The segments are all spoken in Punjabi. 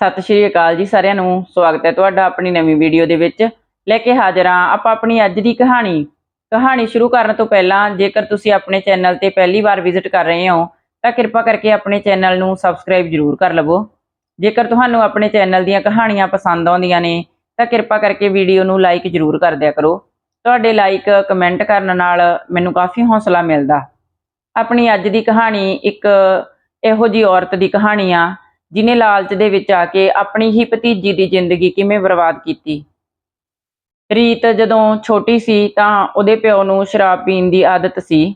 ਸਤਿ ਸ਼੍ਰੀ ਅਕਾਲ ਜੀ ਸਾਰਿਆਂ ਨੂੰ। ਸਵਾਗਤ ਹੈ ਤੁਹਾਡਾ ਆਪਣੀ ਨਵੀਂ ਵੀਡੀਓ ਦੇ ਵਿੱਚ। ਲੈ ਕੇ ਹਾਜ਼ਰ ਹਾਂ ਆਪਾਂ ਆਪਣੀ ਅੱਜ ਦੀ ਕਹਾਣੀ। ਕਹਾਣੀ ਸ਼ੁਰੂ ਕਰਨ ਤੋਂ ਪਹਿਲਾਂ ਜੇਕਰ ਤੁਸੀਂ ਆਪਣੇ ਚੈਨਲ ਤੇ ਪਹਿਲੀ ਵਾਰ ਵਿਜ਼ਿਟ ਕਰ ਰਹੇ ਹੋ, ਤਾਂ ਕਿਰਪਾ ਕਰਕੇ ਆਪਣੇ ਚੈਨਲ ਨੂੰ ਸਬਸਕ੍ਰਾਈਬ ਜ਼ਰੂਰ ਕਰ ਲਵੋ। ਜੇਕਰ ਤੁਹਾਨੂੰ ਆਪਣੇ ਚੈਨਲ ਦੀਆਂ ਕਹਾਣੀਆਂ ਪਸੰਦ ਆਉਂਦੀਆਂ ਨੇ, ਤਾਂ ਕਿਰਪਾ ਕਰਕੇ ਵੀਡੀਓ ਨੂੰ ਲਾਈਕ ਜ਼ਰੂਰ ਕਰ ਦਿਆ ਕਰੋ। ਤੁਹਾਡੇ ਲਾਈਕ, ਕਮੈਂਟ ਕਰਨ ਨਾਲ ਮੈਨੂੰ ਕਾਫੀ ਹੌਸਲਾ ਮਿਲਦਾ। ਆਪਣੀ ਅੱਜ ਦੀ ਕਹਾਣੀ ਇੱਕ ਇਹੋ ਜੀ ਔਰਤ ਦੀ ਕਹਾਣੀ ਆ ਜਿਨੇ ਲਾਲਚ ਦੇ ਵਿੱਚ ਆ ਕੇ ਆਪਣੀ ਹੀ ਭਤੀਜੀ ਦੀ ਜ਼ਿੰਦਗੀ ਕਿਵੇਂ ਬਰਬਾਦ ਕੀਤੀ। ਰੀਤ ਜਦੋਂ ਛੋਟੀ ਸੀ ਤਾਂ ਉਹਦੇ ਪਿਓ ਨੂੰ ਸ਼ਰਾਬ ਪੀਣ ਦੀ ਆਦਤ ਸੀ।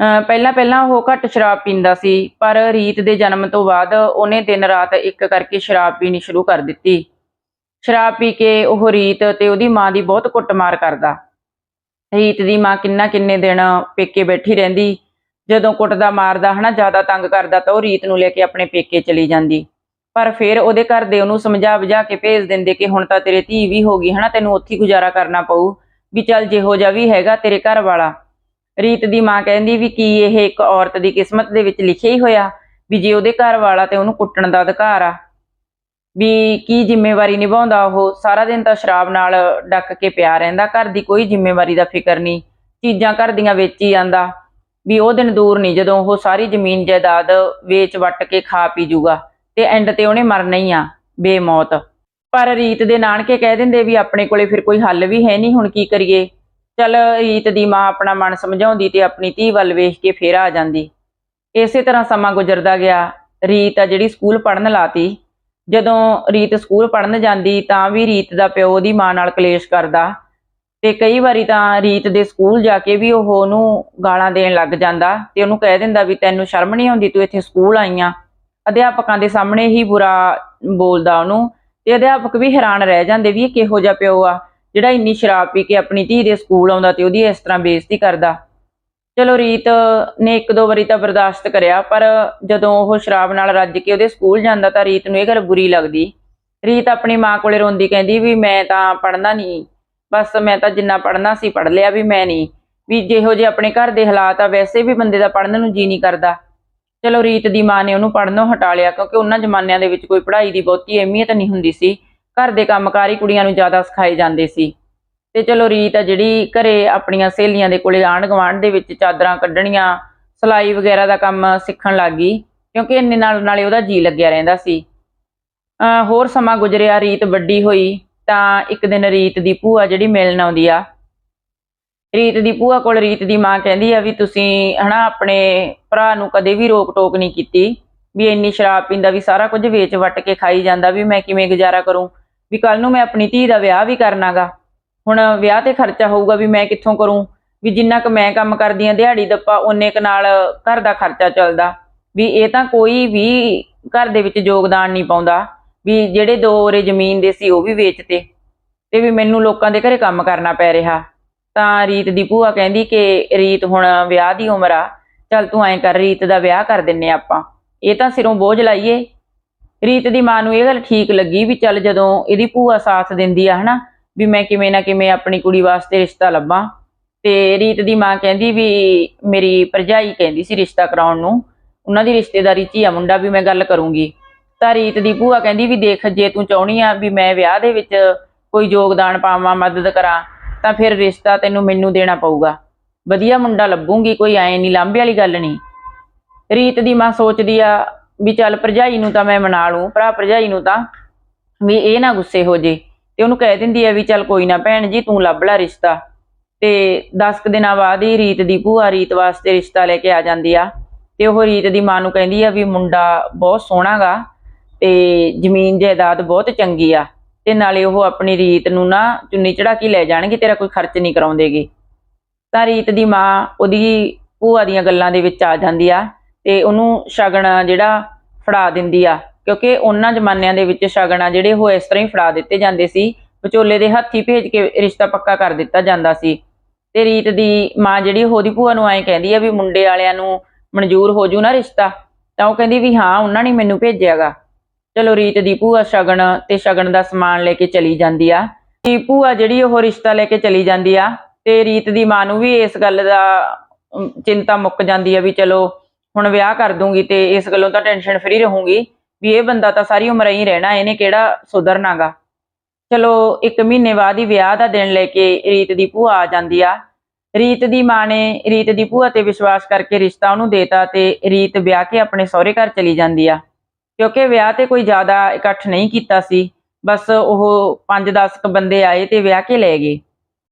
ਅਹ ਪਹਿਲਾਂ ਪਹਿਲਾਂ ਉਹ ਘੱਟ ਸ਼ਰਾਬ ਪੀਂਦਾ ਸੀ, ਪਰ ਰੀਤ ਦੇ ਜਨਮ ਤੋਂ ਬਾਅਦ ਉਹਨੇ ਦਿਨ ਰਾਤ ਇੱਕ ਕਰਕੇ ਸ਼ਰਾਬ ਪੀਣੀ ਸ਼ੁਰੂ ਕਰ ਦਿੱਤੀ। ਸ਼ਰਾਬ ਪੀ ਕੇ ਉਹ ਰੀਤ ਤੇ ਉਹਦੀ ਮਾਂ ਦੀ ਬਹੁਤ ਕੁੱਟਮਾਰ ਕਰਦਾ। ਰੀਤ ਦੀ ਮਾਂ ਕਿੰਨਾ ਕਿੰਨੇ ਦਿਨ ਪੇਕੇ ਬੈਠੀ ਰਹਿੰਦੀ ਜਦੋਂ ਕੁੱਟਦਾ ਮਾਰਦਾ ਹਨਾ, ਜ਼ਿਆਦਾ ਤੰਗ ਕਰਦਾ ਤਾਂ ਉਹ ਰੀਤ ਨੂੰ ਲੈ ਕੇ ਆਪਣੇ ਪੇਕੇ ਚਲੀ ਜਾਂਦੀ। ਪਰ ਫਿਰ ਉਹਦੇ ਘਰ ਦੇ ਉਹਨੂੰ ਸਮਝਾ ਬੁਝਾ ਕੇ ਭੇਜ ਦਿੰਦੇ ਕਿ ਹੁਣ ਤਾਂ ਤੇਰੇ ਧੀ ਵੀ ਹੋ ਗਈ ਹਨਾ, ਤੈਨੂੰ ਉੱਥੇ ਗੁਜ਼ਾਰਾ ਕਰਨਾ ਪਊ, ਵੀ ਚੱਲ ਜਿਹੋ ਜਿਹਾ ਵੀ ਹੈਗਾ ਤੇਰੇ ਘਰ ਵਾਲਾ। ਰੀਤ ਦੀ ਮਾਂ ਕਹਿੰਦੀ ਵੀ ਕੀ ਇਹ ਇੱਕ ਔਰਤ ਦੀ ਕਿਸਮਤ ਦੇ ਵਿੱਚ ਲਿਖਿਆ ਹੀ ਹੋਇਆ, ਵੀ ਜੇ ਉਹਦੇ ਘਰ ਵਾਲਾ ਤੇ ਉਹਨੂੰ ਕੁੱਟਣ ਦਾ ਅਧਿਕਾਰ ਆ, ਵੀ ਕੀ ਜ਼ਿੰਮੇਵਾਰੀ ਨਿਭਾਉਂਦਾ ਉਹ? ਸਾਰਾ ਦਿਨ ਤਾਂ ਸ਼ਰਾਬ ਨਾਲ ਡੱਕ ਕੇ ਪਿਆ ਰਹਿੰਦਾ, ਘਰ ਦੀ ਕੋਈ ਜ਼ਿੰਮੇਵਾਰੀ ਦਾ ਫਿਕਰ ਨਹੀਂ, ਚੀਜ਼ਾਂ ਘਰ ਦੀਆਂ ਵੇਚੀ ਜਾਂਦਾ। ਵੀ ਉਹ ਦਿਨ ਦੂਰ ਨਹੀਂ, ਜਦੋਂ ਉਹ ਸਾਰੀ ਜ਼ਮੀਨ ਜਾਇਦਾਦ ਵੇਚ ਵੱਟ ਕੇ ਖਾ ਪੀ ਜੂਗਾ ਤੇ ਐਂਡ ਤੇ ਉਹਨੇ ਮਰਨਾ ਹੀ ਆ, ਬੇਮੌਤ। ਪਰ ਰੀਤ ਦੇ ਨਾਨਕੇ ਕਹਿ ਦਿੰਦੇ ਵੀ ਆਪਣੇ ਕੋਲੇ ਫਿਰ ਕੋਈ ਹੱਲ ਵੀ ਹੈ ਨਹੀਂ, ਹੁਣ ਕੀ ਕਰੀਏ? ਚਲ ਰੀਤ ਦੀ ਮਾਂ ਆਪਣਾ ਮਨ ਸਮਝਾਉਂਦੀ ਤੇ ਆਪਣੀ ਧੀ ਵੱਲ ਵੇਖ ਕੇ ਫੇਰ ਆ ਜਾਂਦੀ। ਇਸੇ ਤਰ੍ਹਾਂ ਸਮਾਂ ਗੁਜ਼ਰਦਾ ਗਿਆ। ਰੀਤ ਆ ਜਿਹੜੀ ਸਕੂਲ ਪੜ੍ਹਨ ਲਾਤੀ। ਜਦੋਂ ਰੀਤ ਸਕੂਲ ਪੜ੍ਹਨ ਜਾਂਦੀ ਤਾਂ ਵੀ ਰੀਤ ਦਾ ਪਿਓ ਉਹਦੀ ਮਾਂ ਨਾਲ ਕਲੇਸ਼ ਕਰਦਾ। ਤੇ ਕਈ ਵਾਰੀ ਤਾਂ ਰੀਤ ਦੇ ਸਕੂਲ ਜਾ ਕੇ ਵੀ ਉਹ ਉਹਨੂੰ ਗਾਲਾਂ ਦੇਣ ਲੱਗ ਜਾਂਦਾ ਤੇ ਉਹਨੂੰ ਕਹਿ ਦਿੰਦਾ ਵੀ ਤੈਨੂੰ ਸ਼ਰਮ ਨਹੀਂ ਆਉਂਦੀ, ਤੂੰ ਇੱਥੇ ਸਕੂਲ ਆਈਆਂ ਅਧਿਆਪਕਾਂ ਦੇ ਸਾਹਮਣੇ ਹੀ ਬੁਰਾ ਬੋਲਦਾ ਉਹਨੂੰ ਤੇ ਅਧਿਆਪਕ ਵੀ ਹੈਰਾਨ ਰਹਿ ਜਾਂਦੇ ਵੀ ਇਹ ਕਿਹੋ ਜਿਹਾ ਪਿਓ ਆ, ਜਿਹੜਾ ਇੰਨੀ ਸ਼ਰਾਬ ਪੀ ਕੇ ਆਪਣੀ ਧੀ ਦੇ ਸਕੂਲ ਆਉਂਦਾ ਤੇ ਉਹਦੀ ਇਸ ਤਰ੍ਹਾਂ ਬੇਇੱਜ਼ਤੀ ਕਰਦਾ। ਚਲੋ ਰੀਤ ਨੇ ਇੱਕ ਦੋ ਵਾਰੀ ਤਾਂ ਬਰਦਾਸ਼ਤ ਕਰਿਆ, ਪਰ ਜਦੋਂ ਉਹ ਸ਼ਰਾਬ ਨਾਲ ਰੱਜ ਕੇ ਉਹਦੇ ਸਕੂਲ ਜਾਂਦਾ ਤਾਂ ਰੀਤ ਨੂੰ ਇਹ ਗੱਲ ਬੁਰੀ ਲੱਗਦੀ। ਰੀਤ ਆਪਣੀ ਮਾਂ ਕੋਲੇ ਰੋਂਦੀ ਕਹਿੰਦੀ ਵੀ ਮੈਂ ਤਾਂ ਪੜ੍ਹਨਾ ਨਹੀਂ ਬਸ ਮੈਂ ਤਾਂ ਜਿੰਨਾ ਪੜ੍ਹਨਾ ਸੀ ਪੜ੍ਹ ਲਿਆ ਵੀ ਮੈਂ ਨਹੀਂ। ਵੀ ਜਿਹੋ ਜਿਹੇ ਆਪਣੇ ਘਰ ਦੇ ਹਾਲਾਤ ਆ, ਵੈਸੇ ਵੀ ਬੰਦੇ ਦਾ ਪੜ੍ਹਨ ਨੂੰ ਜੀ ਨਹੀਂ ਕਰਦਾ। ਚਲੋ ਰੀਤ ਦੀ ਮਾਂ ਨੇ ਉਹਨੂੰ ਪੜ੍ਹਨੋਂ ਹਟਾ ਲਿਆ, ਕਿਉਂਕਿ ਉਹਨਾਂ ਜ਼ਮਾਨਿਆਂ ਦੇ ਵਿੱਚ ਕੋਈ ਪੜ੍ਹਾਈ ਦੀ ਬਹੁਤੀ ਅਹਿਮੀਅਤ ਨਹੀਂ ਹੁੰਦੀ ਸੀ। ਘਰ ਦੇ ਕੰਮਕਾਰੀ ਕੁੜੀਆਂ ਨੂੰ ਜ਼ਿਆਦਾ ਸਿਖਾਏ ਜਾਂਦੇ ਸੀ। ਤੇ ਚਲੋ ਰੀਤ ਆ ਜਿਹੜੀ ਘਰੇ ਆਪਣੀਆਂ ਸਹੇਲੀਆਂ ਦੇ ਕੋਲੇ ਆਂਢ ਗੁਆਂਢ ਦੇ ਵਿੱਚ ਚਾਦਰਾਂ ਕੱਢਣੀਆਂ, ਸਿਲਾਈ ਵਗੈਰਾ ਦਾ ਕੰਮ ਸਿੱਖਣ ਲੱਗ ਗਈ, ਕਿਉਂਕਿ ਇੰਨੇ ਨਾਲ ਨਾਲੇ ਉਹਦਾ ਜੀ ਲੱਗਿਆ ਰਹਿੰਦਾ ਸੀ। ਅਹ ਹੋਰ ਸਮਾਂ ਗੁਜ਼ਰਿਆ, ਰੀਤ ਵੱਡੀ ਹੋਈ। ਤਾਂ ਇੱਕ ਦਿਨ ਰੀਤ ਦੀ ਭੂਆ ਜਿਹੜੀ ਮਿਲਣ ਆਉਂਦੀ ਆ, ਰੀਤ ਦੀ ਭੂਆ ਕੋਲ ਰੀਤ ਦੀ ਮਾਂ ਕਹਿੰਦੀ ਆ ਵੀ ਤੁਸੀਂ ਹਨਾ ਆਪਣੇ ਭਰਾ ਨੂੰ ਕਦੇ ਵੀ ਰੋਕ ਟੋਕ ਨਹੀਂ ਕੀਤੀ, ਵੀ ਇੰਨੀ ਸ਼ਰਾਬ ਪੀਂਦਾ, ਵੀ ਸਾਰਾ ਕੁਝ ਵੇਚ ਵੱਟ ਕੇ ਖਾਈ ਜਾਂਦਾ, ਵੀ ਮੈਂ ਕਿਵੇਂ ਗੁਜ਼ਾਰਾ ਕਰੂੰ, ਵੀ ਕੱਲ ਨੂੰ ਮੈਂ ਆਪਣੀ ਧੀ ਦਾ ਵਿਆਹ ਵੀ ਕਰਨਾਗਾ। ਹੁਣ ਵਿਆਹ ਤੇ ਖਰਚਾ ਹੋਊਗਾ ਵੀ ਮੈਂ ਕਿੱਥੋਂ ਕਰੂੰ, ਵੀ ਜਿੰਨਾ ਕੁ ਮੈਂ ਕੰਮ ਕਰਦੀ ਆ, ਦਿਹਾੜੀ ਦੱਪਾ ਓਨੇ ਕੁ ਨਾਲ ਘਰ ਦਾ ਖਰਚਾ ਚੱਲਦਾ, ਵੀ ਇਹ ਤਾਂ ਕੋਈ ਵੀ ਘਰ ਦੇ ਵਿੱਚ ਯੋਗਦਾਨ ਨਹੀਂ ਪਾਉਂਦਾ। ਵੀ ਜਿਹੜੇ ਦੋ ਓਰੇ ਜ਼ਮੀਨ ਦੇ ਸੀ, ਉਹ ਵੀ ਵੇਚਤੇ। ਤੇ ਵੀ ਮੈਨੂੰ ਲੋਕਾਂ ਦੇ ਘਰੇ ਕੰਮ ਕਰਨਾ ਪੈ ਰਿਹਾ। ਤਾਂ ਰੀਤ ਦੀ ਭੂਆ ਕਹਿੰਦੀ ਕਿ ਰੀਤ ਹੁਣ ਵਿਆਹ ਦੀ ਉਮਰ ਆ, ਚੱਲ ਤੂੰ ਐਂ ਕਰ, ਰੀਤ ਦਾ ਵਿਆਹ ਕਰ ਦਿੰਨੇ ਆਪਾਂ। ਇਹ ਤਾਂ ਸਿਰੋਂ ਬੋਝ ਲਾਈਏ। ਰੀਤ ਦੀ ਮਾਂ ਨੂੰ ਇਹ ਗੱਲ ਠੀਕ ਲੱਗੀ ਵੀ ਚੱਲ ਜਦੋਂ ਇਹਦੀ ਭੂਆ ਸਾਥ ਦਿੰਦੀ ਆ, ਹਨਾ, ਵੀ ਮੈਂ ਕਿਵੇਂ ਨਾ ਕਿਵੇਂ ਆਪਣੀ ਕੁੜੀ ਵਾਸਤੇ ਰਿਸ਼ਤਾ ਲੱਭਾਂ। ਤੇ ਰੀਤ ਦੀ ਮਾਂ ਕਹਿੰਦੀ ਵੀ ਮੇਰੀ ਭਰਜਾਈ ਕਹਿੰਦੀ ਸੀ ਰਿਸ਼ਤਾ ਕਰਾਉਣ ਨੂੰ। ਉਹਨਾਂ ਦੀ ਰਿਸ਼ਤੇਦਾਰੀ 'ਚ ਹੀ ਆ ਮੁੰਡਾ, ਵੀ ਮੈਂ ਗੱਲ ਕਰੂੰਗੀ। ਤਾਂ ਰੀਤ ਦੀ ਭੂਆ ਕਹਿੰਦੀ ਵੀ ਦੇਖ ਜੇ ਤੂੰ ਚਾਹਣੀ ਆ ਵੀ ਮੈਂ ਵਿਆਹ ਦੇ ਵਿੱਚ ਕੋਈ ਯੋਗਦਾਨ ਪਾਵਾਂ, ਮਦਦ ਕਰਾਂ, ਤਾਂ ਫਿਰ ਰਿਸ਼ਤਾ ਤੈਨੂੰ ਮੈਨੂੰ ਦੇਣਾ ਪਊਗਾ। ਵਧੀਆ ਮੁੰਡਾ ਲੱਭੂਗੀ, ਕੋਈ ਐ ਨਹੀਂ, ਲਾਂਭੇ ਵਾਲੀ ਗੱਲ ਨਹੀਂ। ਰੀਤ ਦੀ ਮਾਂ ਸੋਚਦੀ ਆ ਵੀ ਚੱਲ ਭਰਜਾਈ ਨੂੰ ਤਾਂ ਮੈਂ ਮਨਾ ਲੂੰ, ਭਰਾ ਭਰਜਾਈ ਨੂੰ ਤਾਂ ਵੀ ਇਹ ਨਾ ਗੁੱਸੇ ਹੋ ਜੇ। ਤੇ ਉਹਨੂੰ ਕਹਿ ਦਿੰਦੀ ਆ ਵੀ ਚੱਲ ਕੋਈ ਨਾ ਭੈਣ ਜੀ, ਤੂੰ ਲੱਭ ਲੈ ਰਿਸ਼ਤਾ। ਤੇ 10 ਕੁ ਦਿਨਾਂ ਬਾਅਦ ਹੀ ਰੀਤ ਦੀ ਭੂਆ ਰੀਤ ਵਾਸਤੇ ਰਿਸ਼ਤਾ ਲੈ ਕੇ ਆ ਜਾਂਦੀ ਆ। ਤੇ ਉਹ ਰੀਤ ਦੀ ਮਾਂ ਨੂੰ ਕਹਿੰਦੀ ਆ ਵੀ ਮੁੰਡਾ ਬਹੁਤ ਸੋਹਣਾਗਾ। ਤੇ ਜ਼ਮੀਨ ਜਾਇਦਾਦ ਬਹੁਤ ਚੰਗੀ ਆ। ਤੇ ਨਾਲੇ ਉਹ ਆਪਣੀ ਰੀਤ ਨੂੰ ਨਾ ਚੁੰਨੀ ਚੜਾ ਕੇ ਲੈ ਜਾਣਗੇ, ਤੇਰਾ ਕੋਈ ਖਰਚ ਨਹੀਂ ਕਰਾਉਂਦੇਗੇ। ਤਾਂ ਰੀਤ ਦੀ ਮਾਂ ਉਹਦੀ ਭੂਆ ਦੀਆਂ ਗੱਲਾਂ ਦੇ ਵਿੱਚ ਆ ਜਾਂਦੀ ਆ ਤੇ ਉਹਨੂੰ ਸ਼ਗਨ ਜਿਹੜਾ ਫੜਾ ਦਿੰਦੀ ਆ। ਕਿਉਂਕਿ ਉਹਨਾਂ ਜ਼ਮਾਨਿਆਂ ਦੇ ਵਿੱਚ ਸ਼ਗਨ ਆ ਜਿਹੜੇ ਉਹ ਇਸ ਤਰ੍ਹਾਂ ਹੀ ਫੜਾ ਦਿੱਤੇ ਜਾਂਦੇ ਸੀ। ਵਿਚੋਲੇ ਦੇ ਹੱਥੀ ਭੇਜ ਕੇ ਰਿਸ਼ਤਾ ਪੱਕਾ ਕਰ ਦਿੱਤਾ ਜਾਂਦਾ ਸੀ। ਤੇ ਰੀਤ ਦੀ ਮਾਂ ਜਿਹੜੀ ਉਹਦੀ ਭੂਆ ਨੂੰ ਐਂ ਕਹਿੰਦੀ ਆ ਵੀ ਮੁੰਡੇ ਵਾਲਿਆਂ ਨੂੰ ਮਨਜ਼ੂਰ ਹੋ ਜੂ ਨਾ ਰਿਸ਼ਤਾ। ਤਾਂ ਉਹ ਕਹਿੰਦੀ ਵੀ ਹਾਂ, ਉਹਨਾਂ ਨੇ ਮੈਨੂੰ ਭੇਜਿਆਗਾ। ਚਲੋ ਰੀਤ ਦੀ ਭੂਆ ਸ਼ਗਨ ਤੇ ਸ਼ਗਨ ਦਾ ਸਮਾਨ ਲੈ ਕੇ ਚਲੀ ਜਾਂਦੀ ਆ। ਤੇ ਭੂਆ ਜਿਹੜੀ ਉਹ ਰਿਸ਼ਤਾ ਲੈ ਕੇ ਚਲੀ ਜਾਂਦੀ ਆ ਤੇ ਰੀਤ ਦੀ ਮਾਂ ਨੂੰ ਵੀ ਇਸ ਗੱਲ ਦਾ ਚਿੰਤਾ ਮੁੱਕ ਜਾਂਦੀ ਆ ਵੀ ਚਲੋ ਹੁਣ ਵਿਆਹ ਕਰ ਦੂੰਗੀ ਤੇ ਇਸ ਗੱਲੋਂ ਤਾਂ ਟੈਨਸ਼ਨ ਫਰੀ ਰਹੂੰਗੀ। ਵੀ ਇਹ ਬੰਦਾ ਤਾਂ ਸਾਰੀ ਉਮਰ ਹੀ ਰਹਿਣਾ, ਇਹਨੇ ਕਿਹੜਾ ਸੁਧਰਨਾਗਾ। ਚਲੋ ਇੱਕ ਮਹੀਨੇ ਬਾਅਦ ਹੀ ਵਿਆਹ ਦਾ ਦਿਨ ਲੈ ਕੇ ਰੀਤ ਦੀ ਭੂਆ ਆ ਜਾਂਦੀ ਆ। ਰੀਤ ਦੀ ਮਾਂ ਨੇ, ਰੀਤ ਦੀ ਭੂਆ ਤੇ ਵਿਸ਼ਵਾਸ ਕਰਕੇ ਰਿਸ਼ਤਾ ਉਹਨੂੰ ਦੇਤਾ ਤੇ ਰੀਤ ਵਿਆਹ ਕੇ ਆਪਣੇ ਸਹੁਰੇ ਘਰ ਚਲੀ ਜਾਂਦੀ ਆ। ਕਿਉਂਕਿ ਵਿਆਹ ਤੇ ਕੋਈ ਜ਼ਿਆਦਾ ਇਕੱਠ ਨਹੀਂ ਕੀਤਾ ਸੀ। ਬਸ ਉਹ 5-10 ਕ ਬੰਦੇ ਆਏ ਤੇ ਵਿਆਹ ਕੇ ਲੈ ਗਏ।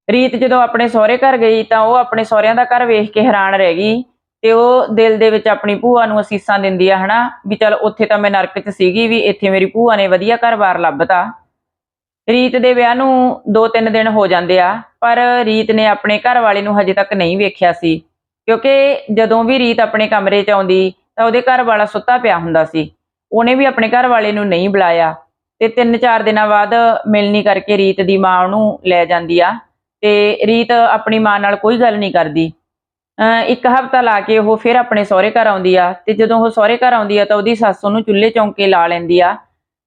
ਰੀਤ ਜਦੋਂ ਆਪਣੇ ਸਹੁਰੇ ਘਰ ਗਈ ਤਾਂ ਉਹ ਆਪਣੇ ਸਹੁਰਿਆਂ ਦਾ ਘਰ ਵੇਖ ਕੇ ਹੈਰਾਨ ਰਹਿ ਗਈ ਤੇ ਉਹ ਦਿਲ ਦੇ ਵਿੱਚ ਆਪਣੀ ਭੂਆ ਨੂੰ ਅਸੀਸਾਂ ਦਿੰਦੀ ਆ, ਹਨਾ, ਵੀ ਚਲ ਉੱਥੇ ਤਾਂ ਮੈਂ ਨਰਕ 'ਚ ਸੀਗੀ ਵੀ ਇੱਥੇ ਮੇਰੀ ਭੂਆ ਨੇ ਵਧੀਆ ਘਰ-ਬਾਰ ਲੱਭਤਾ। ਰੀਤ ਦੇ ਵਿਆਹ ਨੂੰ 2-3 ਦਿਨ ਹੋ ਜਾਂਦੇ ਆ, ਪਰ ਰੀਤ ਨੇ ਆਪਣੇ ਘਰ ਵਾਲੇ ਨੂੰ ਹਜੇ ਤੱਕ ਨਹੀਂ ਵੇਖਿਆ ਸੀ। ਕਿਉਂਕਿ ਜਦੋਂ ਵੀ ਰੀਤ ਆਪਣੇ ਕਮਰੇ 'ਚ ਆਉਂਦੀ ਤਾਂ ਉਹਦੇ ਘਰ ਵਾਲਾ ਸੁੱਤਾ ਪਿਆ ਹੁੰਦਾ ਸੀ। ਉਹਨੇ ਵੀ ਆਪਣੇ ਘਰ ਵਾਲੇ ਨੂੰ ਨਹੀਂ ਬੁਲਾਇਆ ਤੇ 3-4 ਦਿਨਾਂ ਬਾਅਦ ਮਿਲਣੀ ਕਰਕੇ ਰੀਤ ਦੀ ਮਾਂ ਉਹਨੂੰ ਲੈ ਜਾਂਦੀ ਆ ਤੇ ਰੀਤ ਆਪਣੀ ਮਾਂ ਨਾਲ ਕੋਈ ਗੱਲ ਨਹੀਂ ਕਰਦੀ। ਅਹ ਇੱਕ ਹਫ਼ਤਾ ਲਾ ਕੇ ਉਹ ਫਿਰ ਆਪਣੇ ਸਹੁਰੇ ਘਰ ਆਉਂਦੀ ਆ ਤੇ ਜਦੋਂ ਉਹ ਸਹੁਰੇ ਘਰ ਆਉਂਦੀ ਆ ਤਾਂ ਉਹਦੀ ਸੱਸ ਉਹਨੂੰ ਚੁੱਲ੍ਹੇ ਚੌਂਕੇ ਲਾ ਲੈਂਦੀ ਆ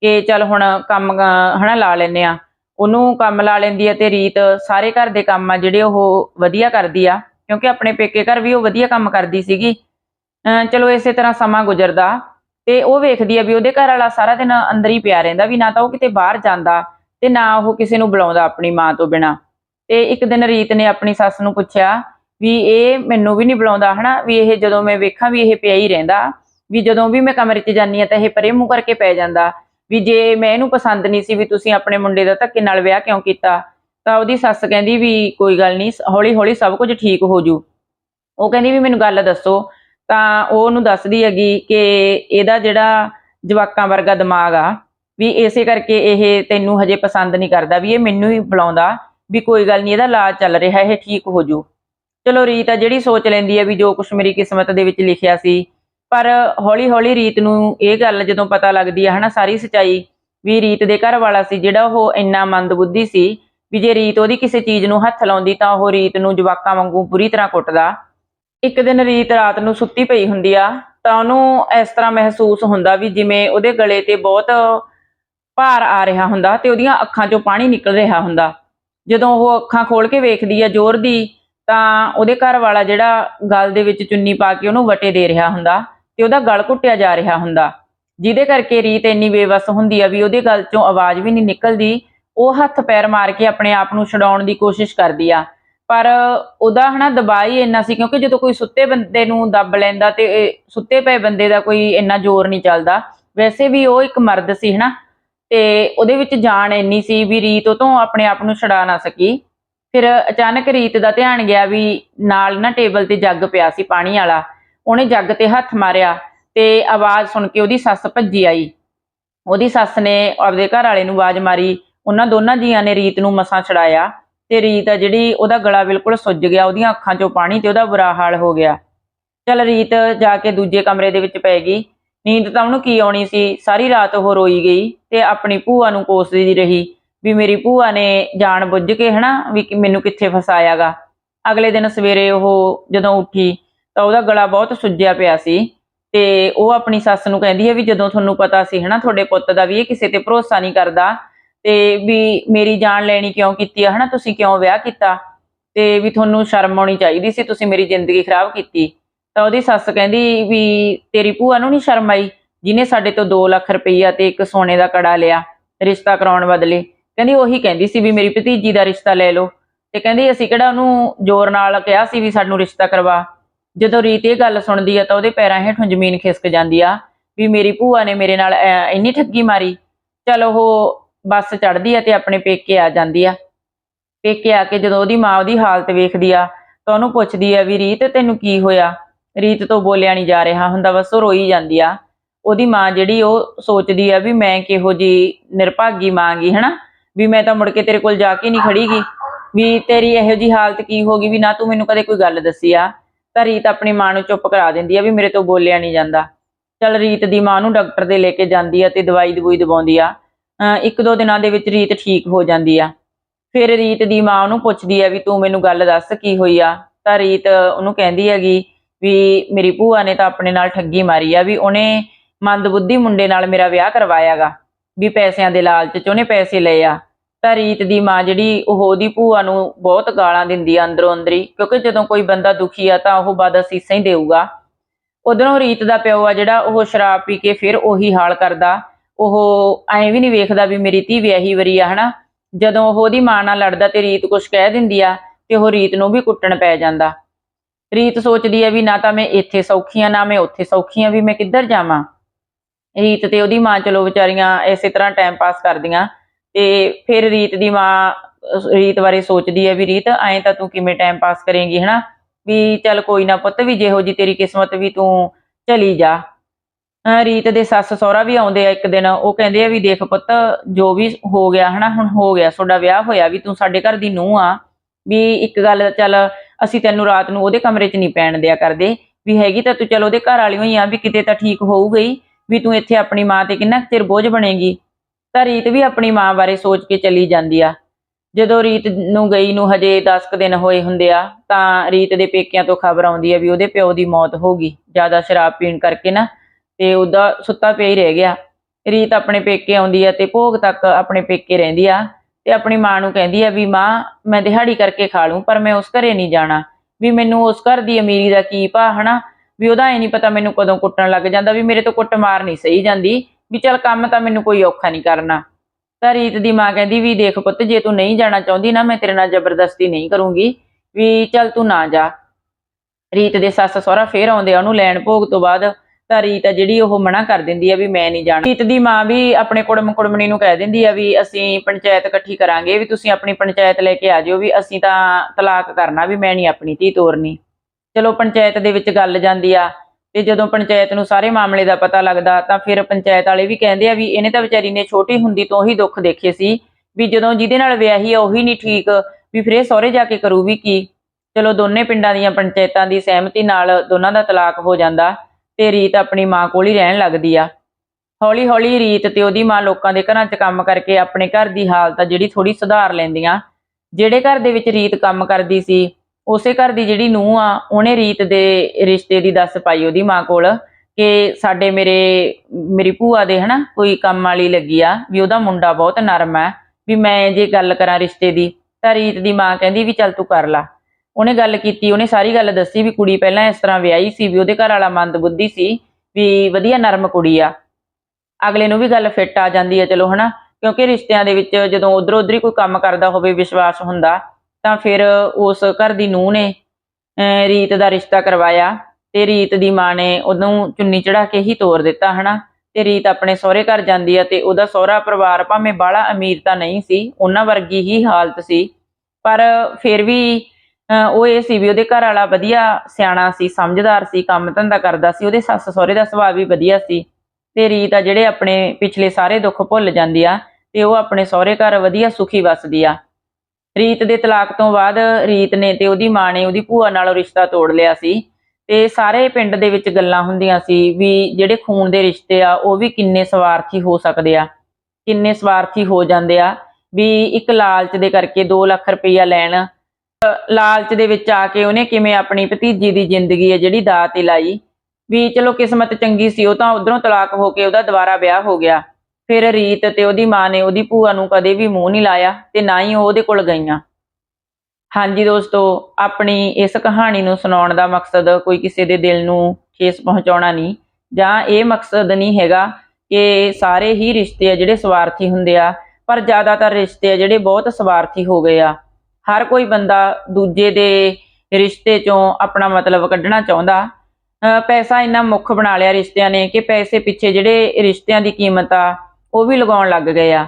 ਕਿ ਚੱਲ ਹੁਣ ਕੰਮ ਅਹ ਹਨਾ, ਲਾ ਲੈਨੇ ਆ। ਉਹਨੂੰ ਕੰਮ ਲਾ ਲੈਂਦੀ ਆ ਤੇ ਰੀਤ ਸਾਰੇ ਘਰ ਦੇ ਕੰਮ ਆ ਜਿਹੜੇ ਉਹ ਵਧੀਆ ਕਰਦੀ ਆ, ਕਿਉਂਕਿ ਆਪਣੇ ਪੇਕੇ ਘਰ ਵੀ ਉਹ ਵਧੀਆ ਕੰਮ ਕਰਦੀ ਸੀਗੀ। ਅਹ ਚਲੋ ਇਸੇ ਤਰ੍ਹਾਂ ਸਮਾਂ ਗੁਜ਼ਰਦਾ। ਤੇ ਉਹ ਵੇਖਦੀ ਆ ਵੀ ਉਹਦੇ ਘਰ ਵਾਲਾ ਸਾਰਾ ਦਿਨ ਅੰਦਰ ਹੀ ਪਿਆ ਰਹਿੰਦਾ ਵੀ ਨਾ ਤਾਂ ਉਹ ਕਿਤੇ ਬਾਹਰ ਜਾਂਦਾ ਤੇ ਨਾ ਉਹ ਕਿਸੇ ਨੂੰ ਬੁਲਾਉਂਦਾ ਆਪਣੀ ਮਾਂ ਤੋਂ ਬਿਨਾ। ਤੇ ਇੱਕ ਦਿਨ ਰੀਤ ਨੇ ਆਪਣੀ ਸੱਸ ਨੂੰ ਪੁੱਛਿਆ ਵੀ ਇਹ ਮੈਨੂੰ ਵੀ ਨਹੀਂ ਬੁਲਾਉਂਦਾ, ਹਨਾ? ਵੀ ਇਹ ਜਦੋਂ ਮੈਂ ਵੇਖਾਂ ਵੀ ਇਹ ਪਿਆ ਹੀ ਰਹਿੰਦਾ, ਵੀ ਜਦੋਂ ਵੀ ਮੈਂ ਕਮਰੇ 'ਚ ਜਾਂਦੀ ਆ ਤਾਂ ਇਹ ਪਰੇ ਮੂੰਹ ਕਰਕੇ ਪੈ ਜਾਂਦਾ, ਵੀ ਜੇ ਮੈਂ ਇਹਨੂੰ ਪਸੰਦ ਨਹੀਂ ਸੀ ਵੀ ਤੁਸੀਂ ਆਪਣੇ ਮੁੰਡੇ ਦਾ ਧੱਕੇ ਨਾਲ ਵਿਆਹ ਕਿਉਂ ਕੀਤਾ, ਤਾਂ ਉਹਦੀ ਸੱਸ ਕਹਿੰਦੀ ਵੀ ਕੋਈ ਗੱਲ ਨਹੀਂ ਹੌਲੀ ਹੌਲੀ ਸਭ ਕੁਝ ਠੀਕ ਹੋ ਜੂ। ਉਹ ਕਹਿੰਦੀ ਵੀ ਮੈਨੂੰ ਗੱਲ ਦੱਸੋ ਤਾਂ ਉਹ ਉਹਨੂੰ ਦੱਸਦੀ ਹੈਗੀ ਕਿ ਇਹਦਾ ਜਿਹੜਾ ਜਵਾਕਾਂ ਵਰਗਾ ਦਿਮਾਗ ਆ, ਵੀ ਇਸੇ ਕਰਕੇ ਇਹ ਤੈਨੂੰ ਹਜੇ ਪਸੰਦ ਨਹੀਂ ਕਰਦਾ, ਵੀ ਇਹ ਮੈਨੂੰ ਹੀ ਬੁਲਾਉਂਦਾ, ਵੀ ਕੋਈ ਗੱਲ ਨਹੀਂ, ਇਹਦਾ ਇਲਾਜ ਚੱਲ ਰਿਹਾ, ਇਹ ਠੀਕ ਹੋ ਜੂ। ਚਲੋ ਰੀਤ ਆ, ਜਿਹੜੀ ਸੋਚ ਲੈਂਦੀ ਹੈ ਵੀ ਜੋ ਕੁਛ ਮੇਰੀ ਕਿਸਮਤ ਦੇ ਵਿੱਚ ਲਿਖਿਆ ਸੀ, ਪਰ ਹੌਲੀ ਹੌਲੀ ਰੀਤ ਨੂੰ ਇਹ ਗੱਲ ਜਦੋਂ ਪਤਾ ਲੱਗਦੀ ਹੈ ਹਨਾ, ਸਾਰੀ ਸਚਾਈ, ਵੀ ਰੀਤ ਦੇ ਘਰ ਵਾਲਾ ਸੀ, ਜਿਹੜਾ ਉਹ ਇੰਨਾ ਮੰਦਬੁੱਧੀ ਸੀ, ਵੀ ਜੇ ਰੀਤ ਉਹਦੀ ਕਿਸੇ ਚੀਜ਼ ਨੂੰ ਹੱਥ ਲਾਉਂਦੀ ਤਾਂ ਉਹ ਰੀਤ ਨੂੰ ਜਵਾਕਾਂ ਵਾਂਗੂ ਬੁਰੀ ਤਰ੍ਹਾਂ ਕੁੱਟਦਾ। ਇੱਕ ਦਿਨ ਰੀਤ ਰਾਤ ਨੂੰ ਸੁੱਤੀ ਪਈ ਹੁੰਦੀ ਆ, ਤਾਂ ਉਹਨੂੰ ਇਸ ਤਰ੍ਹਾਂ ਮਹਿਸੂਸ ਹੁੰਦਾ ਵੀ ਜਿਵੇਂ ਉਹਦੇ ਗਲੇ ਤੇ ਬਹੁਤ ਭਾਰ ਆ ਰਿਹਾ ਹੁੰਦਾ ਤੇ ਉਹਦੀਆਂ ਅੱਖਾਂ 'ਚੋਂ ਪਾਣੀ ਨਿਕਲ ਰਿਹਾ ਹੁੰਦਾ। ਜਦੋਂ ਉਹ ਅੱਖਾਂ ਖੋਲ ਕੇ ਵੇਖਦੀ ਆ ਜ਼ੋਰ ਦੀ, ਤਾਂ ਉਹਦੇ ਘਰ ਵਾਲਾ ਜਿਹੜਾ ਗਲ ਦੇ ਵਿੱਚ ਚੁੰਨੀ ਪਾ ਕੇ ਉਹਨੂੰ ਵਟੇ ਦੇ ਰਿਹਾ ਹੁੰਦਾ ਤੇ ਉਹਦਾ ਗਲ ਘੁੱਟਿਆ ਜਾ ਰਿਹਾ ਹੁੰਦਾ। ਜਿਹਦੇ ਕਰਕੇ ਰੀਤ ਇੰਨੀ ਬੇਵਸ ਹੁੰਦੀ ਆ ਵੀ ਉਹਦੇ ਗਲ 'ਚੋਂ ਆਵਾਜ਼ ਵੀ ਨਹੀਂ ਨਿਕਲਦੀ, ਉਹ ਹੱਥ ਪੈਰ ਮਾਰ ਕੇ ਆਪਣੇ ਆਪ ਨੂੰ ਛਡਾਉਣ ਦੀ ਕੋਸ਼ਿਸ਼ ਕਰਦੀ ਆ। ਪਰ ਉਹਦਾ ਹਨਾ ਦਬਾਈ ਇੰਨਾ ਸੀ, ਕਿਉਂਕਿ ਜਦੋਂ ਕੋਈ ਸੁੱਤੇ ਬੰਦੇ ਨੂੰ ਦੱਬ ਲੈਂਦਾ ਤੇ ਸੁੱਤੇ ਪਏ ਬੰਦੇ ਦਾ ਕੋਈ ਇੰਨਾ ਜ਼ੋਰ ਨਹੀਂ ਚੱਲਦਾ। ਵੈਸੇ ਵੀ ਉਹ ਇੱਕ ਮਰਦ ਸੀ ਹਨਾ, ਤੇ ਉਹਦੇ ਵਿੱਚ ਜਾਨ ਇੰਨੀ ਸੀ ਵੀ ਰੀਤ ਉਹ ਤੋਂ ਆਪਣੇ ਆਪ ਨੂੰ ਛਡਾ ਨਾ ਸਕੀ। ਫਿਰ ਅਚਾਨਕ ਰੀਤ ਦਾ ਧਿਆਨ ਗਿਆ ਵੀ ਨਾਲ ਨਾ ਟੇਬਲ ਤੇ ਜੱਗ ਪਿਆ ਸੀ ਪਾਣੀ ਵਾਲਾ, ਉਹਨੇ ਜੱਗ ਤੇ ਹੱਥ ਮਾਰਿਆ ਤੇ ਆਵਾਜ਼ ਸੁਣ ਕੇ ਉਹਦੀ ਸੱਸ ਭੱਜੀ ਆਈ। ਉਹਦੀ ਸੱਸ ਨੇ ਆਪਦੇ ਘਰ ਵਾਲੇ ਨੂੰ ਆਵਾਜ਼ ਮਾਰੀ, ਉਹਨਾਂ ਦੋਨਾਂ ਜੀਆਂ ਨੇ ਰੀਤ ਨੂੰ ਮਸਾਂ ਛੜਾਇਆ ਤੇ ਰੀਤ ਆ ਜਿਹੜੀ ਉਹਦਾ ਗਲਾ ਬਿਲਕੁਲ ਸੁੱਜ ਗਿਆ, ਉਹਦੀਆਂ ਅੱਖਾਂ 'ਚੋਂ ਪਾਣੀ ਤੇ ਉਹਦਾ ਬੁਰਾ ਹਾਲ ਹੋ ਗਿਆ। ਚਲ ਰੀਤ ਜਾ ਕੇ ਦੂਜੇ ਕਮਰੇ ਦੇ ਵਿੱਚ ਪੈ ਗਈ। ਨੀਂਦ ਤਾਂ ਉਹਨੂੰ ਕੀ ਆਉਣੀ ਸੀ? ਸਾਰੀ ਰਾਤ ਉਹ ਰੋਈ ਗਈ ਤੇ ਆਪਣੀ ਭੂਆ ਨੂੰ ਕੋਸਦੀ ਰਹੀ ਵੀ ਮੇਰੀ ਭੂਆ ਨੇ ਜਾਣ ਬੁੱਝ ਕੇ ਹਨਾ ਵੀ ਮੈਨੂੰ ਕਿੱਥੇ ਫਸਾਇਆਗਾ। ਅਗਲੇ ਦਿਨ ਸਵੇਰੇ ਉਹ ਜਦੋਂ ਉੱਠੀ ਤਾਂ ਉਹਦਾ ਗਲਾ ਬਹੁਤ ਸੁੱਜਿਆ ਪਿਆ ਸੀ ਤੇ ਉਹ ਆਪਣੀ ਸੱਸ ਨੂੰ ਕਹਿੰਦੀ ਹੈ ਵੀ ਜਦੋਂ ਤੁਹਾਨੂੰ ਪਤਾ ਸੀ ਹਨਾ ਤੁਹਾਡੇ ਪੁੱਤ ਦਾ ਵੀ ਇਹ ਕਿਸੇ ਤੇ ਭਰੋਸਾ ਨਹੀਂ ਕਰਦਾ ਤੇ ਵੀ ਮੇਰੀ ਜਾਨ ਲੈਣੀ ਕਿਉਂ ਕੀਤੀ ਆ, ਹਨਾ? ਤੁਸੀਂ ਕਿਉਂ ਵਿਆਹ ਕੀਤਾ? ਤੇ ਵੀ ਤੁਹਾਨੂੰ ਸ਼ਰਮ ਆਉਣੀ ਚਾਹੀਦੀ ਸੀ, ਤੁਸੀਂ ਮੇਰੀ ਜ਼ਿੰਦਗੀ ਖਰਾਬ ਕੀਤੀ। ਤਾਂ ਉਹਦੀ ਸੱਸ ਕਹਿੰਦੀ ਵੀ ਤੇਰੀ ਭੂਆ ਨੂੰ ਨਹੀਂ ਸ਼ਰਮ ਆਈ, ਜਿਹਨੇ ਸਾਡੇ ਤੋਂ 2 ਲੱਖ ਰੁਪਈਆ ਤੇ ਇੱਕ ਸੋਨੇ ਦਾ ਕੜਾ ਲਿਆ, ਰਿਸ਼ਤਾ ਕਰਾਉਣ ਬਦਲੇ। ਕਹਿੰਦੀ ਉਹੀ ਕਹਿੰਦੀ ਸੀ ਵੀ ਮੇਰੀ ਭਤੀਜੀ ਦਾ ਰਿਸ਼ਤਾ ਲੈ ਲਓ। ਤੇ ਕਹਿੰਦੀ ਅਸੀਂ ਕਿਹੜਾ ਉਹਨੂੰ ਜ਼ੋਰ ਨਾਲ ਕਿਹਾ ਸੀ ਵੀ ਸਾਨੂੰ ਰਿਸ਼ਤਾ ਕਰਵਾ। ਜਦੋਂ ਰੀਤ ਇਹ ਗੱਲ ਸੁਣਦੀ ਆ ਤਾਂ ਉਹਦੇ ਪੈਰਾਂ ਹੇਠੋਂ ਜ਼ਮੀਨ ਖਿਸਕ ਜਾਂਦੀ ਆ, ਵੀ ਮੇਰੀ ਭੂਆ ਨੇ ਮੇਰੇ ਨਾਲ ਇੰਨੀ ਠੱਗੀ ਮਾਰੀ। ਚਲ ਉਹ ਬੱਸ ਚੜਦੀ ਆ ਤੇ ਆਪਣੇ ਪੇਕੇ ਆ ਜਾਂਦੀ ਆ। ਪੇਕੇ ਆ ਕੇ ਜਦੋਂ ਉਹਦੀ ਮਾਂ ਉਹਦੀ ਹਾਲਤ ਵੇਖਦੀ ਆ ਤਾਂ ਉਹਨੂੰ ਪੁੱਛਦੀ ਆ ਵੀ ਰੀਤ, ਤੈਨੂੰ ਕੀ ਹੋਇਆ? ਰੀਤ ਤੋਂ ਬੋਲਿਆ ਨਹੀਂ ਜਾ ਰਿਹਾ ਹੁੰਦਾ, ਬਸ ਉਹ ਰੋਈ ਜਾਂਦੀ ਆ। ਉਹਦੀ ਮਾਂ ਜਿਹੜੀ ਉਹ ਸੋਚਦੀ ਆ ਵੀ ਮੈਂ ਕਿਹੋ ਜੀ ਨਿਰਭਾਗੀ ਮਾਂ ਗੀ, ਹਨਾ? ਵੀ ਮੈਂ ਤਾਂ ਮੁੜ ਕੇ ਤੇਰੇ ਕੋਲ ਜਾ ਕੇ ਨਹੀਂ ਖੜੀਗੀ ਵੀ ਤੇਰੀ ਇਹੋ ਜੀ ਹਾਲਤ ਕੀ ਹੋ ਗਈ ਵੀ ਨਾ ਤੂੰ ਮੈਨੂੰ ਕਦੇ ਕੋਈ ਗੱਲ ਦੱਸੀ ਆ? ਤਾਂ ਰੀਤ ਆਪਣੀ ਮਾਂ ਨੂੰ ਚੁੱਪ ਕਰਾ ਦਿੰਦੀ ਆ ਵੀ ਮੇਰੇ ਤੋਂ ਬੋਲਿਆ ਨਹੀਂ ਜਾਂਦਾ। ਚਲ ਰੀਤ ਦੀ ਮਾਂ ਨੂੰ ਡਾਕਟਰ ਦੇ ਲੈ ਕੇ ਜਾਂਦੀ ਆ ਤੇ ਦਵਾਈ ਦਵਾਈ ਦਵਾਉਂਦੀ ਆ। ਇੱਕ ਦੋ ਦਿਨਾਂ ਦੇ ਵਿੱਚ ਰੀਤ ਠੀਕ ਹੋ ਜਾਂਦੀ ਆ। ਫਿਰ ਰੀਤ ਦੀ ਮਾਂ ਉਹਨੂੰ ਪੁੱਛਦੀ ਆ ਵੀ ਤੂੰ ਮੈਨੂੰ ਗੱਲ ਦੱਸ ਕੀ ਹੋਈ ਆ? ਤਾਂ ਰੀਤ ਉਹਨੂੰ ਕਹਿੰਦੀ ਹੈਗੀ ਵੀ ਮੇਰੀ ਭੂਆ ਨੇ ਤਾਂ ਆਪਣੇ ਨਾਲ ਠੱਗੀ ਮਾਰੀ ਆ ਵੀ ਉਹਨੇ ਮੰਦਬੁੱਧੀ ਮੁੰਡੇ ਨਾਲ ਮੇਰਾ ਵਿਆਹ ਕਰਵਾਇਆਗਾ ਵੀ ਪੈਸਿਆਂ ਦੇ ਲਾਲਚ 'ਚ ਉਹਨੇ ਪੈਸੇ ਲਏ ਆ। ਤਾਂ ਰੀਤ ਦੀ ਮਾਂ ਜਿਹੜੀ ਉਹ ਉਹਦੀ ਭੂਆ ਨੂੰ ਬਹੁਤ ਗਾਲਾਂ ਦਿੰਦੀ ਆ ਅੰਦਰੋਂ ਅੰਦਰੀ, ਕਿਉਂਕਿ ਜਦੋਂ ਕੋਈ ਬੰਦਾ ਦੁਖੀ ਆ ਤਾਂ ਉਹ ਬਦ ਅਸੀਸਾਂ ਹੀ ਦੇਊਗਾ। ਉਧਰੋਂ ਰੀਤ ਦਾ ਪਿਓ ਆ ਜਿਹੜਾ ਉਹ ਸ਼ਰਾਬ ਪੀ ਕੇ ਫਿਰ ਉਹੀ ਹਾਲ ਕਰਦਾ। ਉਹ ਐਂ ਵੀ ਨਹੀਂ ਵੇਖਦਾ ਵੀ ਮੇਰੀ ਧੀ ਵਿਆਹੀ ਵਰੀ ਆ, ਹਨਾ? ਜਦੋਂ ਉਹ ਉਹਦੀ ਮਾਂ ਨਾਲ ਲੜਦਾ ਤੇ ਰੀਤ ਕੁਛ ਕਹਿ ਦਿੰਦੀ ਆ ਤੇ ਉਹ ਰੀਤ ਨੂੰ ਵੀ ਕੁੱਟਣ ਪੈ ਜਾਂਦਾ। ਰੀਤ ਸੋਚਦੀ ਆ ਵੀ ਨਾ ਤਾਂ ਮੈਂ ਇੱਥੇ ਸੌਖੀ ਆ, ਨਾ ਮੈਂ ਉੱਥੇ ਸੌਖੀ ਆ, ਵੀ ਮੈਂ ਕਿੱਧਰ ਜਾਵਾਂ? ਰੀਤ ਤੇ ਉਹਦੀ ਮਾਂ ਚਲੋ ਵਿਚਾਰੀਆਂ ਇਸੇ ਤਰ੍ਹਾਂ ਟਾਈਮ ਪਾਸ ਕਰਦੀਆਂ ਤੇ ਫਿਰ ਰੀਤ ਦੀ ਮਾਂ, ਰੀਤ ਬਾਰੇ ਸੋਚਦੀ ਹੈ ਵੀ ਰੀਤ, ਐਂ ਤਾਂ ਤੂੰ ਕਿਵੇਂ ਟਾਈਮ ਪਾਸ ਕਰੇਂਗੀ, ਹਨਾ? ਵੀ ਚੱਲ ਕੋਈ ਨਾ ਪੁੱਤ, ਵੀ ਜਿਹੋ ਜੀ ਤੇਰੀ ਕਿਸਮਤ ਵੀ ਤੂੰ ਚਲੀ ਜਾ। ਰੀਤ ਦੇ ਸੱਸ ਸਹੁਰਾ ਵੀ ਆਉਂਦੇ ਆ ਇੱਕ ਦਿਨ, ਉਹ ਕਹਿੰਦੇ ਆ ਵੀ ਦੇਖ ਪੁੱਤ, ਜੋ ਵੀ ਹੋ ਗਿਆ ਹਨਾ, ਹੁਣ ਹੋ ਗਿਆ, ਤੁਹਾਡਾ ਵਿਆਹ ਹੋਇਆ ਵੀ ਤੂੰ ਸਾਡੇ ਘਰ ਦੀ ਨੂੰਹ ਆ, ਵੀ ਇੱਕ ਗੱਲ ਚੱਲ, ਅਸੀਂ ਤੈਨੂੰ ਰਾਤ ਨੂੰ ਉਹਦੇ ਕਮਰੇ 'ਚ ਨਹੀਂ ਪੈਣ ਦਿਆ ਕਰਦੇ, ਵੀ ਹੈਗੀ ਤਾਂ ਤੂੰ ਚਲ ਉਹਦੇ ਘਰ ਵਾਲੀ ਹੋਈ ਆ, ਵੀ ਕਿਤੇ ਤਾਂ ਠੀਕ ਹੋਊਗੀ, ਵੀ ਤੂੰ ਇੱਥੇ ਆਪਣੀ ਮਾਂ ਤੇ ਕਿੰਨਾ ਕੁ ਚਿਰ ਬੋਝ ਬਣੇਗੀ। ਤਾਂ ਰੀਤ ਵੀ ਆਪਣੀ ਮਾਂ ਬਾਰੇ ਸੋਚ ਕੇ ਚਲੀ ਜਾਂਦੀ ਆ। ਜਦੋਂ ਰੀਤ ਨੂੰ ਗਈ ਨੂੰ ਹਜੇ 10 ਕੁ ਦਿਨ ਹੋਏ ਹੁੰਦੇ ਆ, ਤਾਂ ਰੀਤ ਦੇ ਪੇਕਿਆਂ ਤੋਂ ਖਬਰ ਆਉਂਦੀ ਆ ਵੀ ਉਹਦੇ ਪਿਓ ਦੀ ਮੌਤ ਹੋ ਗਈ, ਜ਼ਿਆਦਾ ਸ਼ਰਾਬ ਪੀਣ ਕਰਕੇ ਨਾ। ਤੇ ਉਹਦਾ ਸੁੱਤਾ ਪਿਆ ਹੀ ਰਹਿ ਗਿਆ। ਰੀਤ ਆਪਣੇ ਪੇਕੇ ਆਉਂਦੀ ਆ ਤੇ ਭੋਗ ਤੱਕ ਆਪਣੇ ਪੇਕੇ ਰਹਿੰਦੀ ਆ ਤੇ ਆਪਣੀ ਮਾਂ ਨੂੰ ਕਹਿੰਦੀ ਆ ਵੀ ਮਾਂ, ਮੈਂ ਦਿਹਾੜੀ ਕਰਕੇ ਖਾ ਲੂੰ ਪਰ ਮੈਂ ਉਸ ਘਰੇ ਨਹੀਂ ਜਾਣਾ। ਵੀ ਮੈਨੂੰ ਉਸ ਘਰ ਦੀ ਅਮੀਰੀ ਦਾ ਕੀ ਭਾ ਹਨਾ? ਵੀ ਉਹਦਾ ਇਹ ਨਹੀਂ ਪਤਾ ਮੈਨੂੰ ਕਦੋਂ ਕੁੱਟਣ ਲੱਗ ਜਾਂਦਾ, ਵੀ ਮੇਰੇ ਤੋਂ ਕੁੱਟ ਮਾਰ ਨਹੀਂ ਸਹੀ ਜਾਂਦੀ, ਵੀ ਚੱਲ ਕੰਮ ਤਾਂ ਮੈਨੂੰ ਕੋਈ ਔਖਾ ਨਹੀਂ ਕਰਨਾ। ਤਾਂ ਰੀਤ ਦੀ ਮਾਂ ਕਹਿੰਦੀ, ਵੀ ਦੇਖ ਪੁੱਤ, ਜੇ ਤੂੰ ਨਹੀਂ ਜਾਣਾ ਚਾਹੁੰਦੀ ਨਾ, ਮੈਂ ਤੇਰੇ ਨਾਲ ਜ਼ਬਰਦਸਤੀ ਨਹੀਂ ਕਰੂੰਗੀ, ਵੀ ਚੱਲ ਤੂੰ ਨਾ ਜਾ। ਰੀਤ ਦੇ ਸੱਸ ਸਹੁਰਾ ਫੇਰ ਆਉਂਦੇ ਆ, ਉਹਨੂੰ ਲੈਣ ਭੋਗ ਤੋਂ ਬਾਅਦ ਤਾਂ ਰੀਤ ਆ ਜਿਹੜੀ ਉਹ ਮਨਾ ਕਰ ਦਿੰਦੀ ਆ ਵੀ ਮੈਂ ਨਹੀਂ ਜਾਣਾ। ਰੀਤ ਦੀ ਮਾਂ ਵੀ ਆਪਣੇ ਕੁੜਮ ਕੁੜਮਣੀ ਨੂੰ ਕਹਿ ਦਿੰਦੀ ਆ ਵੀ ਅਸੀਂ ਪੰਚਾਇਤ ਇਕੱਠੀ ਕਰਾਂਗੇ, ਵੀ ਤੁਸੀਂ ਆਪਣੀ ਪੰਚਾਇਤ ਲੈ ਕੇ ਆ ਜਿਓ ਵੀ ਅਸੀਂ ਤਾਂ ਤਲਾਕ ਕਰਨਾ ਵੀ ਮੈਂ ਨਹੀਂ ਆਪਣੀ ਧੀ ਤੋਰਨੀ। ਚਲੋ ਪੰਚਾਇਤ ਦੇ ਵਿੱਚ ਗੱਲ ਜਾਂਦੀ ਆ ਤੇ ਜਦੋਂ ਪੰਚਾਇਤ ਨੂੰ ਸਾਰੇ ਮਾਮਲੇ ਦਾ ਪਤਾ ਲੱਗਦਾ ਤਾਂ ਫਿਰ ਪੰਚਾਇਤ ਵਾਲੇ ਵੀ ਕਹਿੰਦੇ ਆ ਵੀ ਇਹਨੇ ਤਾਂ ਵਿਚਾਰੀ ਨੇ ਛੋਟੀ ਹੁੰਦੀ ਤੋਂ ਹੀ ਦੁੱਖ ਦੇਖੇ ਸੀ ਵੀ ਜਦੋਂ ਜਿਹਦੇ ਨਾਲ ਵਿਆਹੀ ਆ ਉਹੀ ਨਹੀਂ ਠੀਕ ਵੀ ਫਿਰ ਇਹ ਸਹੁਰੇ ਜਾ ਕੇ ਕਰੂ ਵੀ ਕੀ। ਚਲੋ ਦੋਨੇ ਪਿੰਡਾਂ ਦੀਆਂ ਪੰਚਾਇਤਾਂ ਦੀ ਸਹਿਮਤੀ ਨਾਲ ਦੋਨਾਂ ਦਾ ਤਲਾਕ ਹੋ ਜਾਂਦਾ। ਤੇ ਰੀਤ ਆਪਣੀ ਮਾਂ ਕੋਲ ਹੀ ਰਹਿਣ ਲੱਗਦੀ ਆ। ਹੌਲੀ ਹੌਲੀ ਰੀਤ ਤੇ ਉਹਦੀ ਮਾਂ ਲੋਕਾਂ ਦੇ ਘਰਾਂ 'ਚ ਕੰਮ ਕਰਕੇ ਆਪਣੇ ਘਰ ਦੀ ਹਾਲਤ ਆ ਜਿਹੜੀ ਥੋੜੀ ਸੁਧਾਰ ਲੈਂਦੀਆਂ। ਜਿਹੜੇ ਘਰ ਦੇ ਵਿੱਚ ਰੀਤ ਕੰਮ ਕਰਦੀ ਸੀ, ਉਸੇ ਘਰ ਦੀ ਜਿਹੜੀ ਨੂੰਹ ਆ, ਉਹਨੇ ਰੀਤ ਦੇ ਰਿਸ਼ਤੇ ਦੀ ਦੱਸ ਪਾਈ ਉਹਦੀ ਮਾਂ ਕੋਲ ਕਿ ਸਾਡੇ ਮੇਰੇ, ਮੇਰੀ ਭੂਆ ਦੇ ਹਨਾ ਕੋਈ ਕੰਮ ਵਾਲੀ ਲੱਗੀ ਆ, ਵੀ ਉਹਦਾ ਮੁੰਡਾ ਬਹੁਤ ਨਰਮ ਹੈ ਵੀ ਮੈਂ ਜੇ ਗੱਲ ਕਰਾਂ ਰਿਸ਼ਤੇ ਦੀ, ਤਾਂ ਰੀਤ ਦੀ ਮਾਂ ਕਹਿੰਦੀ ਵੀ ਚੱਲ ਤੂੰ ਕਰ ਲਾ। ਉਹਨੇ ਗੱਲ ਕੀਤੀ, ਉਹਨੇ ਸਾਰੀ ਗੱਲ ਦੱਸੀ ਵੀ ਕੁੜੀ ਪਹਿਲਾਂ ਇਸ ਤਰ੍ਹਾਂ ਵਿਆਹੀ ਸੀ, ਵੀ ਉਹਦੇ ਘਰ ਵਾਲਾ ਮੰਦ ਬੁੱਧੀ ਸੀ, ਵੀ ਵਧੀਆ ਨਰਮ ਕੁੜੀ ਆ। ਅਗਲੇ ਨੂੰ ਵੀ ਗੱਲ ਫਿੱਟ ਆ ਜਾਂਦੀ ਹੈ ਚਲੋ ਹਨਾ। ਕਿਉਂਕਿ ਰਿਸ਼ਤਿਆਂ ਦੇ ਵਿੱਚ ਜਦੋਂ ਉਧਰ ਉਧਰ ਹੀ ਕੋਈ ਕੰਮ ਕਰਦਾ ਹੋਵੇ, ਵਿਸ਼ਵਾਸ ਹੁੰਦਾ, ਤਾਂ ਫਿਰ ਉਸ ਘਰ ਦੀ ਨੂੰਹ ਨੇ, ਅਹ ਰੀਤ ਦਾ ਰਿਸ਼ਤਾ ਕਰਵਾਇਆ ਤੇ ਰੀਤ ਦੀ ਮਾਂ ਨੇ ਉਹਨੂੰ ਚੁੰਨੀ ਚੜਾ ਕੇ ਹੀ ਤੋਰ ਦਿੱਤਾ, ਹਨਾ। ਤੇ ਰੀਤ ਆਪਣੇ ਸਹੁਰੇ ਘਰ ਜਾਂਦੀ ਆ ਤੇ ਉਹਦਾ ਸਹੁਰਾ ਪਰਿਵਾਰ ਭਾਵੇਂ ਬਾਹਲਾ ਅਮੀਰ ਤਾਂ ਨਹੀਂ ਸੀ, ਉਹਨਾਂ ਵਰਗੀ ਹੀ ਹਾਲਤ ਸੀ। ਪਰ ਫਿਰ ਵੀ ਉਹ ਇਹ ਸੀ ਵੀ ਉਹਦੇ ਘਰ ਵਾਲਾ ਵਧੀਆ ਸਿਆਣਾ ਸੀ, ਸਮਝਦਾਰ ਸੀ, ਕੰਮ ਧੰਦਾ ਕਰਦਾ ਸੀ, ਉਹਦੇ ਸੱਸ ਸਹੁਰੇ ਦਾ ਸੁਭਾਅ ਵੀ ਵਧੀਆ ਸੀ ਤੇ ਰੀਤ ਆ ਜਿਹੜੇ ਆਪਣੇ ਪਿਛਲੇ ਸਾਰੇ ਦੁੱਖ ਭੁੱਲ ਜਾਂਦੀ ਆ ਤੇ ਉਹ ਆਪਣੇ ਸਹੁਰੇ ਘਰ ਵਧੀਆ ਸੁਖੀ ਵਸਦੀ ਆ। ਰੀਤ ਦੇ ਤਲਾਕ ਤੋਂ ਬਾਅਦ ਰੀਤ ਨੇ ਤੇ ਉਹਦੀ ਮਾਂ ਨੇ ਉਹਦੀ ਭੂਆ ਨਾਲੋਂ ਰਿਸ਼ਤਾ ਤੋੜ ਲਿਆ ਸੀ ਤੇ ਸਾਰੇ ਪਿੰਡ ਦੇ ਵਿੱਚ ਗੱਲਾਂ ਹੁੰਦੀਆਂ ਸੀ ਵੀ ਜਿਹੜੇ ਖੂਨ ਦੇ ਰਿਸ਼ਤੇ ਆ ਉਹ ਵੀ ਕਿੰਨੇ ਸਵਾਰਥੀ ਹੋ ਸਕਦੇ ਆ, ਕਿੰਨੇ ਸਵਾਰਥੀ ਹੋ ਜਾਂਦੇ ਆ, ਵੀ ਇੱਕ ਲਾਲਚ ਦੇ ਕਰਕੇ 2 ਲੱਖ ਰੁਪਈਆ ਲੈਣ ਲਾਲਚ ਦੇ ਵਿੱਚ ਆ ਕੇ ਉਹਨੇ ਕਿਵੇਂ ਆਪਣੀ ਭਤੀਜੀ ਦੀ ਜ਼ਿੰਦਗੀ ਹੈ ਜਿਹੜੀ ਦਾਅ ਤੇ ਲਾਈ। ਵੀ ਚਲੋ ਕਿਸਮਤ ਚੰਗੀ ਸੀ, ਉਹ ਤਾਂ ਉਧਰੋਂ ਤਲਾਕ ਹੋ ਕੇ ਉਹਦਾ ਦੁਬਾਰਾ ਵਿਆਹ ਹੋ ਗਿਆ। ਫਿਰ ਰੀਤ ਤੇ ਉਹਦੀ ਮਾਂ ਨੇ ਉਹਦੀ ਭੂਆ ਨੂੰ ਕਦੇ ਵੀ ਮੂੰਹ ਨਹੀਂ ਲਾਇਆ ਤੇ ਨਾ ਹੀ ਉਹਦੇ ਕੋਲ ਗਈਆਂ। ਹਾਂਜੀ ਦੋਸਤੋ, ਆਪਣੀ ਇਸ ਕਹਾਣੀ ਨੂੰ ਸੁਣਾਉਣ ਦਾ ਮਕਸਦ ਕੋਈ ਕਿਸੇ ਦੇ ਦਿਲ ਨੂੰ ਠੇਸ ਪਹੁੰਚਾਉਣਾ ਨਹੀਂ, ਜਾਂ ਇਹ ਮਕਸਦ ਨਹੀਂ ਹੈਗਾ ਕਿ ਸਾਰੇ ਹੀ ਰਿਸ਼ਤੇ ਆ ਜਿਹੜੇ ਸਵਾਰਥੀ ਹੁੰਦੇ ਆ, ਪਰ ਜ਼ਿਆਦਾਤਰ ਰਿਸ਼ਤੇ ਆ ਜਿਹੜੇ ਬਹੁਤ ਸਵਾਰਥੀ ਹੋ ਗਏ ਆ। ਹਰ ਕੋਈ ਬੰਦਾ ਦੂਜੇ ਦੇ ਰਿਸ਼ਤੇ ਚੋਂ ਆਪਣਾ ਮਤਲਬ ਕੱਢਣਾ ਚਾਹੁੰਦਾ। ਅਹ ਪੈਸਾ ਇੰਨਾ ਮੁੱਖ ਬਣਾ ਲਿਆ ਰਿਸ਼ਤਿਆਂ ਨੇ ਕਿ ਪੈਸੇ ਪਿੱਛੇ ਜਿਹੜੇ ਰਿਸ਼ਤਿਆਂ ਦੀ ਕੀਮਤ ਆ, ਉਹ ਵੀ ਲਗਾਉਣ ਲੱਗ ਗਏ ਆ।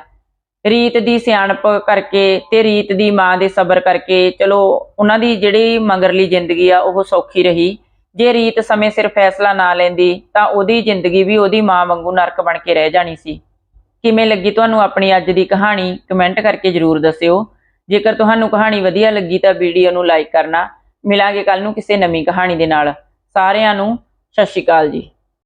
ਰੀਤ ਦੀ ਸਿਆਣਪ ਕਰਕੇ ਤੇ ਰੀਤ ਦੀ ਮਾਂ ਦੇ ਸਬਰ ਕਰਕੇ ਚਲੋ ਉਹਨਾਂ ਦੀ ਜਿਹੜੀ ਮਗਰਲੀ ਜ਼ਿੰਦਗੀ ਆ, ਉਹ ਸੌਖੀ ਰਹੀ। ਜੇ ਰੀਤ ਸਮੇਂ ਸਿਰ ਫੈਸਲਾ ਨਾ ਲੈਂਦੀ, ਤਾਂ ਉਹਦੀ ਜ਼ਿੰਦਗੀ ਵੀ ਉਹਦੀ ਮਾਂ ਵਾਂਗੂ ਨਰਕ ਬਣ ਕੇ ਰਹਿ ਜਾਣੀ ਸੀ। ਕਿਵੇਂ ਲੱਗੀ ਤੁਹਾਨੂੰ ਆਪਣੀ ਅੱਜ ਦੀ ਕਹਾਣੀ? ਕਮੈਂਟ ਕਰਕੇ ਜਰੂਰ ਦੱਸਿਓ। ਜੇਕਰ ਤੁਹਾਨੂੰ ਕਹਾਣੀ ਵਧੀਆ ਲੱਗੀ ਤਾਂ ਵੀਡੀਓ ਨੂੰ ਲਾਈਕ ਕਰਨਾ। ਮਿਲਾਂਗੇ ਕੱਲ ਨੂੰ ਕਿਸੇ ਨਵੀਂ ਕਹਾਣੀ ਦੇ ਨਾਲ। ਸਾਰਿਆਂ ਨੂੰ ਸਤਿ ਸ਼੍ਰੀ ਅਕਾਲ ਜੀ।